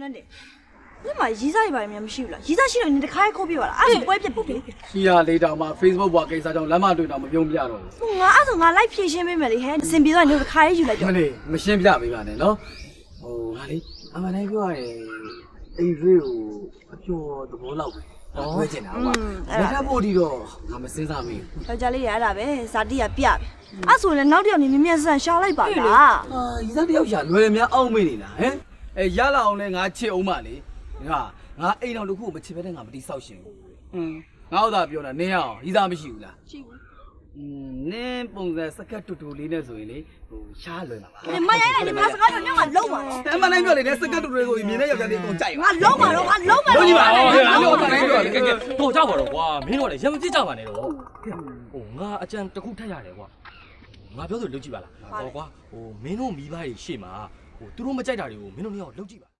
နန်းတယ်ဒီမှာရီးစားရပါများမရှိဘူးလားရီးစားရှိတော့နင်တခါခိုးပြပါလားအဲ့ဒါဆိုပွဲပြပုတ်ပြီရှိရလေးတောင်မှ Facebook ဘွားကိစ္စကြောင့်လမ်းမတွေ့တော့မပြုံးပြတော့ဟိုငါအဲ့ဆိုငါလိုက်ဖြည့်ရှင်းပေးမယ်လေဟဲ့အစင်ပြေတော့နင်တခါရေးယူလိုက်ဘူးတော့မလေးမရှင်းပြပေးပါနဲ့နော်ဟိုဟာလေအမှန်တမ်းပြောရရင်အိမ်လေးကိုအကျော်သဘောလောက်ပဲပြောချင်တာကွာလက်ထပ်ဖို့ဒီတော့ငါမစဉ်းစားမိဘူးယောက်ျားလေးရအဲ့ဒါပဲဇာတိရပြပဲအဲ့ဆိုလည်းနောက်တစ်ယောက်နေမြင်မြတ်ဆန်ရှာလိုက်ပါလားအာရီစားတယောက်ရှာလွယ်များအောက်မေ့နေလားဟမ် အဲရလာအောင်လဲငါချစ်အောင်မလေးငါငါအိမ်တော်တစ်ခုကိုမချစ်ဘဲနဲ့ငါမတိဆောက်ရှင်ဘူးဟွန်းငါ့ဥသာပြောတာနင်းအောင်ရီစားမရှိဘူးလားရှိဘူးอืมနင်းပုံစံစကတ်တူတူလေးနဲ့ဆိုရင်လေဟိုရှားလွယ်မှာပါဒီမရိုက်လိုက်ဒီမှာစကားပြောညကလုံးပါတော့အမှန်တိုင်းပြောလေစကတ်တူတူလေးကိုမြင်တဲ့ယောက်ျားလေးအကုန်ကြိုက်ပါငါလုံးပါတော့ငါလုံးပါလုံးကြည့်ပါတော့ဦးဟောလုံးပါတိုင်းပြောလေကဲကဲတော့ကြပါတော့ကွာမင်းတို့ကလည်းရမကြည့်ကြပါနဲ့တော့ဟိုငါအကြံတစ်ခုထပ်ရတယ်ကွာငါပြောဆိုလုပ်ကြည့်ပါလားဟောကွာဟိုမင်းတို့မိဘတွေရှေ့မှာ ဟိုသူတို့မကြိုက်တာတွေကိုမင်းတို့နှစ်ယောက်လုပ်ကြည့်ပါ